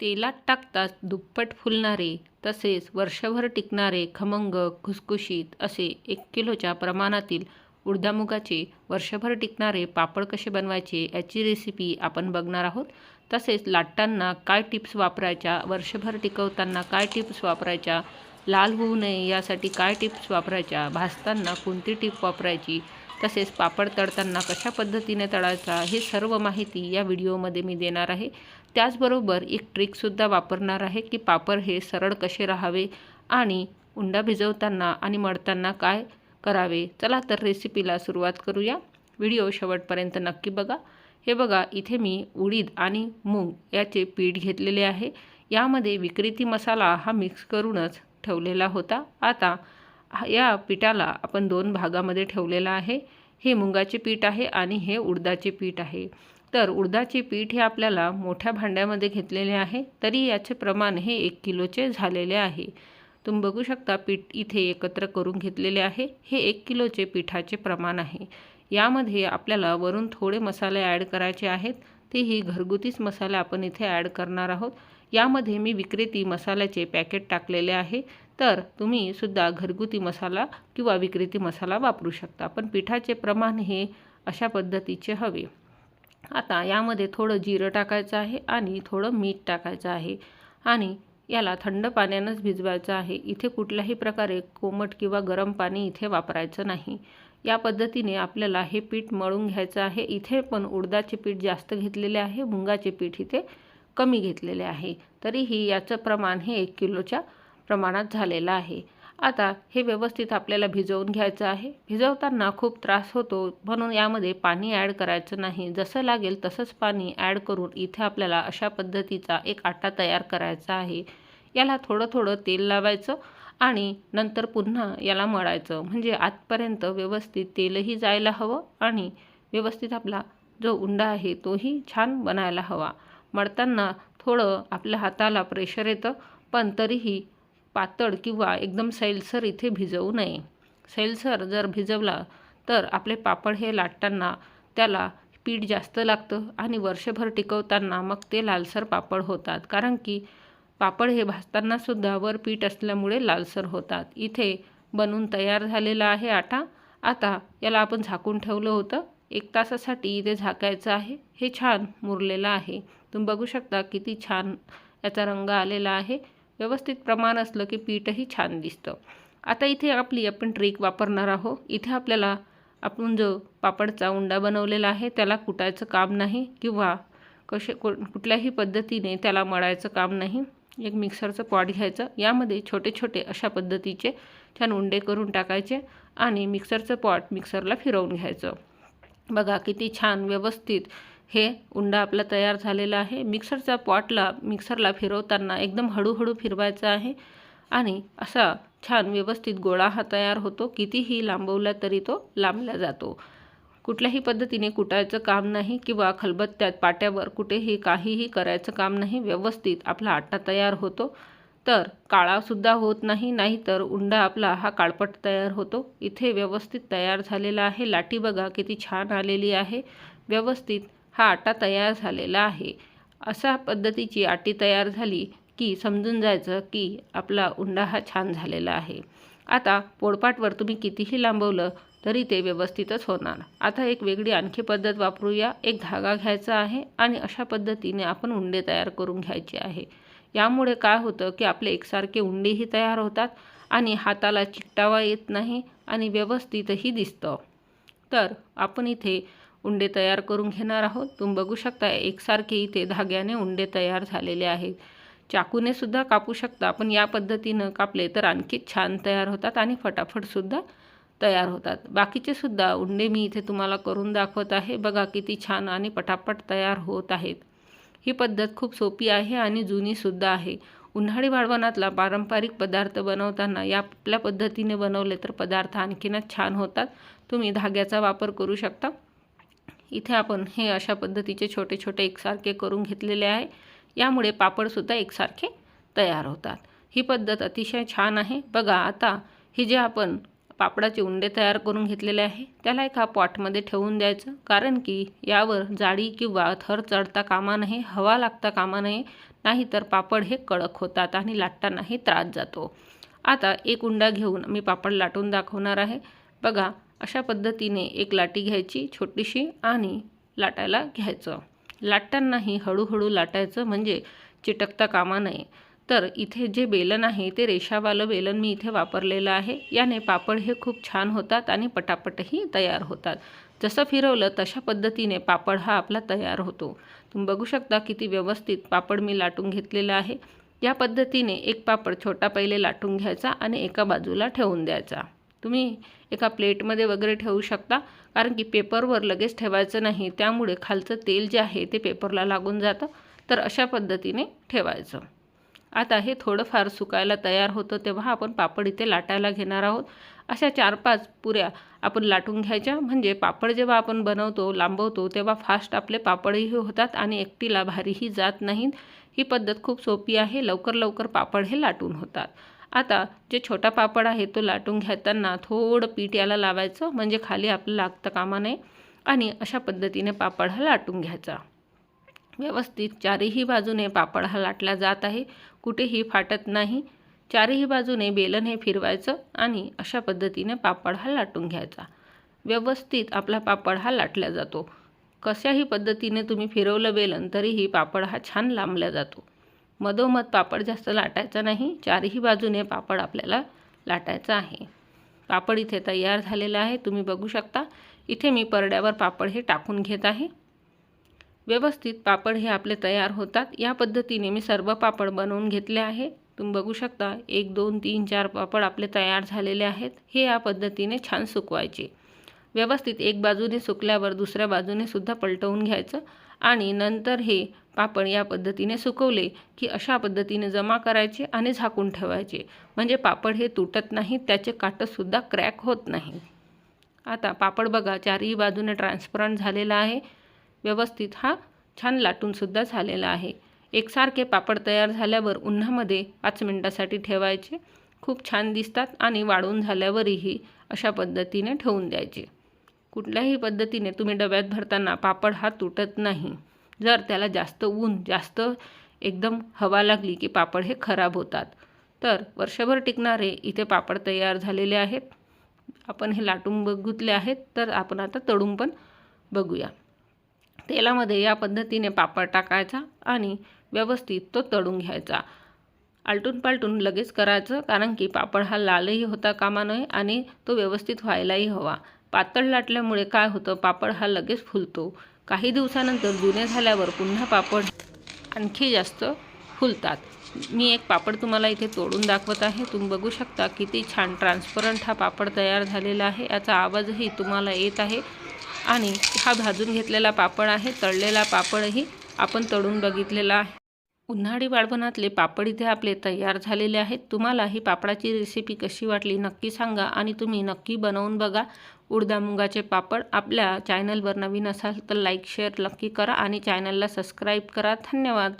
तेलात टाकताच दुप्पट फुलणारे तसेच वर्षभर टिकणारे खमंग खुसखुशीत असे एक किलोच्या प्रमाणातील उडदामुगाचे वर्षभर टिकणारे पापड कसे बनवायचे याची रेसिपी आपण बघणार आहोत. तसेच लाटताना काय टिप्स वापरायच्या वर्षभर टिकवताना काय टिप्स वापरायच्या लाल होऊ नये यासाठी काय टिप्स वापरायच्या भाजताना कोणती टिप वापरायची तसेच पापड तळताना कशा पद्धतीने तळायचा हे सर्व माहिती या व्हिडिओमध्ये मी देणार आहे. त्याचबरोबर एक ट्रिकसुद्धा वापरणार आहे की पापड हे सरळ कसे राहावे आणि उंडा भिजवताना आणि मळताना काय करावे चला तर रेसिपीला सुरुवात करूया. व्हिडिओ शेवटपर्यंत नक्की बघा. हे बघा इथे मी उडीद आणि मूग याचे पीठ घेतलेले आहे. यामध्ये विक्रेती मसाला हा मिक्स करूनच ठेवलेला होता. आता या पिठाला आपण दोन भागामध्ये ठेवलेला आहे. हे मुंगाचे पीठ आहे आणि हे उडदाचे पीठ आहे. तर उडदाचे पीठ हे आपल्याला मोठ्या भांड्यामध्ये घेतलेले आहे तरी याचे प्रमाण हे एक किलोचे झालेले आहे. तुम्ही बघू शकता पीठ इथे एकत्र करून घेतलेले आहे. हे एक किलोचे पिठाचे प्रमाण आहे. यामध्ये आपल्याला वरून थोडे मसाले ॲड करायचे आहेत. तेही घरगुतीच मसाले आपण इथे ॲड करणार आहोत. यामध्ये मी विक्रेती मसाल्याचे पॅकेट टाकलेले आहे. तर तुम्ही सुद्धा घरगुती मसाला किंवा विक्रेती मसाला वापरू शकता. पण पिठाचे प्रमाण हे अशा पद्धतीचे हवे. आता यामध्ये थोडं जिरं टाकायचं आहे आणि थोडं मीठ टाकायचं आहे. आणि याला थंड पाण्यानंच भिजवायचं आहे. इथे कुठल्याही प्रकारे कोमट किंवा गरम पाणी इथे वापरायचं नाही. या पद्धतीने आपल्याला हे पीठ मळून घ्यायचं आहे. इथे पण उडदाचे पीठ जास्त घेतलेले आहे. मुंगाचे पीठ इथे कमी घेतलेले आहे. तरीही याचं प्रमाण हे एक किलोच्या प्रमाणात झालेला आहे. आता हे व्यवस्थित आपल्याला भिजवून घ्यायचं आहे. भिजवताना खूप त्रास होतो म्हणून यामध्ये पाणी ॲड करायचं नाही. जसं लागेल तसंच पाणी ॲड करून इथे आपल्याला अशा पद्धतीचा एक आटा तयार करायचा आहे. याला थोडं थोडं तेल लावायचं आणि नंतर पुन्हा याला मळायचं. म्हणजे आतपर्यंत व्यवस्थित तेलही जायला हवं आणि व्यवस्थित आपला जो उंडा आहे तोही छान बनायला हवा. मळताना थोडं आपल्या हाताला प्रेशर येतं पण तरीही पातळ किंवा एकदम सैलसर इथे भिजवू नये. सैलसर जर भिजवला तर आपले पापड हे लाटताना त्याला पीठ जास्त लागतं आणि वर्षभर टिकवताना मग ते लालसर पापड होतात. कारण की पापड हे भाजतानासुद्धा वर पीठ असल्यामुळे लालसर होतात. इथे बनून तयार झालेला आहे आटा. आता याला आपण झाकून ठेवलं होतं. एक तासासाठी इथे झाकायचं आहे. हे छान मुरलेलं आहे. तुम्ही बघू शकता किती छान याचा रंग आलेला आहे. व्यवस्थित प्रमाण असलं की पीठही छान दिसतं. आता इथे आपली आपण ट्रिक वापरणार आहोत. इथे आपल्याला आपण जो पापडचा उंडा बनवलेला आहे त्याला कुटायचं काम नाही किंवा कसे को कुठल्याही पद्धतीने त्याला मळायचं काम नाही. एक मिक्सरचं पॉट घ्यायचं. यामध्ये छोटे छोटे अशा पद्धतीचे छान उंडे करून टाकायचे आणि मिक्सरचं पॉट मिक्सरला फिरवून घ्यायचं. बघा किती छान व्यवस्थित हे उंडा आपला तयार झालेला आहे. मिक्सरच्या पॉटला मिक्सरला फिरवताना एकदम हळूहळू फिरवायचा आहे आणि असा छान व्यवस्थित गोळा हा तयार होतो. कितीही लांबवला तरी तो लांबला जातो. कुठल्याही पद्धतीने कुटायचं काम नाही किंवा खलबत्त्यात पाट्यावर कुठेही काहीही करायचं काम नाही. व्यवस्थित आपला आटा तयार होतो. तर काळासुद्धा होत नाही नाहीतर उंडा आपला हा काळपट तयार होतो. इथे व्यवस्थित तयार झालेला आहे. लाटी बघा किती छान आलेली आहे. व्यवस्थित हा आटा तयार झालेला आहे. अशा पद्धतीची आटी तयार झाली की समजून जायचं की आपला उंडा हा छान झालेला आहे. आता पोळपाटवर तुम्ही कितीही लांबवलं तरी ते व्यवस्थितच होणार. आता एक वेगळी आणखी पद्धत वापरूया. एक धागा घ्यायचा आहे आणि अशा पद्धतीने आपण उंडे तयार करून घ्यायचे आहे. यामुळे काय होतं की आपले एकसारखे उंडेही तयार होतात आणि हाताला चिकटावा येत नाही आणि व्यवस्थितही दिसतं. तर आपण इथे उंडे तयार करून घेणार आहोत. तुम्ही बघू शकता एकसारखे इथे धाग्याने उंडे तयार झालेले आहेत. चाकूने सुद्धा कापू शकता. पण या पद्धतीनं कापले तर आणखी छान तयार होतात आणि फटाफटसुद्धा तयार होतात. बाकीचे सुद्धा उंडे मी इथे तुम्हाला करून दाखवत आहे. बघा किती छान आणि पटापट तयार होत आहेत. ही पद्धत खूप सोपी आहे आणि जुनीसुद्धा आहे. उन्हाळी वाळवणातला पारंपरिक पदार्थ बनवताना या आपल्या पद्धतीने बनवले तर पदार्थ आणखीनच छान होतात. तुम्ही धाग्याचा वापर करू शकता. इथे आपण हे अशा पद्धतीचे छोटे छोटे एकसारखे करून घेतलेले आहे. यामुळे पापडसुद्धा एकसारखे तयार होतात. ही पद्धत अतिशय छान आहे. बघा आता ही जे आपण पापडाचे उंडे तयार करून घेतलेले आहे त्याला एका पॉटमध्ये ठेवून द्यायचं. कारण की यावर जाडी किंवा थर चढता कामा नये हवा लागता कामा नये नाहीतर पापड हे कडक होतात आणि लाटतानाही त्रास जातो. आता एक उंडा घेऊन मी पापड लाटून दाखवणार आहे. बघा अशा पद्धतीने एक लाटी घ्यायची छोटीशी आणि लाटायला घ्यायचं. लाटतानाही हळूहळू लाटायचं म्हणजे चिटकता कामा नये. तर इथे जे बेलन आहे ते रेषावालं बेलन मी इथे वापरलेलं आहे. याने पापड हे खूप छान होतात आणि पटापटही तयार होतात. जसं फिरवलं तशा पद्धतीने पापड हा आपला तयार होतो. तुम्ही बघू शकता किती व्यवस्थित पापड मी लाटून घेतलेला आहे. या पद्धतीने एक पापड छोटा पहिले लाटून घ्यायचा आणि एका बाजूला ठेवून द्यायचा. तुम्ही एका प्लेटमध्ये वगैरे ठेवू शकता. कारण की पेपरवर लगेच ठेवायचं नाही. त्यामुळे खालचं तेल जे आहे ते पेपरला लागून जातं. तर अशा पद्धतीने ठेवायचं. आता हे थोडंफार सुकायला तयार होतं तेव्हा आपण पापड इथे लाटायला घेणार आहोत. अशा चार पाच पुऱ्या आपण लाटून घ्यायच्या. म्हणजे पापड जेव्हा आपण बनवतो लांबवतो तेव्हा फास्ट आपले पापडही होतात आणि एकटीला भारीही जात नाहीत. ही पद्धत खूप सोपी आहे. लवकर लवकर पापड हे लाटून होतात. आता जे छोटा पापड आहे तो लाटून घेताना थोडं पीठ याला लावायचं म्हणजे खाली आपलं लागतं कामा नये. आणि अशा पद्धतीने पापड हा लाटून घ्यायचा. व्यवस्थित चारही बाजूने पापड हा लाटला जात आहे. कुठेही फाटत नाही. चारही बाजूने बेलन हे फिरवायचं आणि अशा पद्धतीने पापड हा लाटून घ्यायचा. व्यवस्थित आपला पापड हा लाटला जातो. कशाही पद्धतीने तुम्ही फिरवलं बेलन तरीही पापड हा छान लांबला जातो. मधोमध पापड जास्त लाटायचा नाही चारही बाजूने पापड आपल्याला लाटायचा आहे. पापड इथे तयार झालेला आहे तुम्ही बघू शकता. इथे मी परड्यावर पापड हे टाकून घेत आहे. व्यवस्थित पापड हे आपले तयार होतात. या पद्धतीने मी सर्व पापड बनवून घेतले आहे. तुम्ही बघू शकता एक दोन तीन चार पापड आपले तयार झालेले आहेत. हे या पद्धतीने छान सुकवायचे. व्यवस्थित एक बाजूने सुकल्यावर दुसऱ्या बाजूने सुद्धा पलटवून घ्यायचं. आणि नंतर हे पापड या पद्धतीने सुकवले की अशा पद्धतीने जमा करायचे आणि झाकून ठेवायचे. म्हणजे पापड हे तुटत नाहीत त्याचे काटंसुद्धा क्रॅक होत नाही. आता पापड बघा चारही बाजूने ट्रान्सपरंट झालेला आहे. व्यवस्थित हा छान लाटूनसुद्धा झालेला आहे. एकसारखे पापड तयार झाल्यावर उन्हामध्ये पाच मिनटासाठी ठेवायचे. खूप छान दिसतात आणि वाळून झाल्यावरही अशा पद्धतीने ठेवून द्यायचे. कुठल्याही पद्धतीने तुम्ही डब्यात भरताना पापड हा तुटत नाही. जर त्याला जास्त ऊन जास्त एकदम हवा लागली की पापड हे खराब होतात. तर वर्षभर टिकणारे इथे पापड तयार झालेले आहेत. आपण हे लाटून बघितले आहेत. तर आपण आता तळून पण बघूया. तेलामध्ये या पद्धतीने पापड टाकायचा आणि व्यवस्थित तो तळून घ्यायचा. आलटून पालटून लगेच करायचं कारण की पापड हा लालही होता कामा नये आणि तो व्यवस्थित व्हायलाही हवा. पातळ लाटल्यामुळे काय होतं पापड हा लगेच फुलतो. काही दिवसानंतर जुने झाल्यावर पुन्हा पापड आणखी जास्त फुलतात. मी एक पापड तुम्हाला इथे तोडून दाखवत आहे. तुम्ही बघू शकता किती छान ट्रान्सपरंट हा पापड तयार झालेला आहे. याचा आवाजही तुम्हाला येत आहे. आणि हा भाजून घेतलेला पापड आहे. तळलेला पापडही आपण तळून बघितलेला आहे. उन्हाळी बाळपणातले पापड इथे आपले तयार झालेले आहेत. तुम्हाला ही पापडाची रेसिपी कशी वाटली नक्की सांगा आणि तुम्ही नक्की बनवून बघा. उडदा मुगाचे पापड आपल्या चॅनलवर नवीन असाल तर लाईक शेअर नक्की करा आणि चॅनलला सबस्क्राईब करा. धन्यवाद.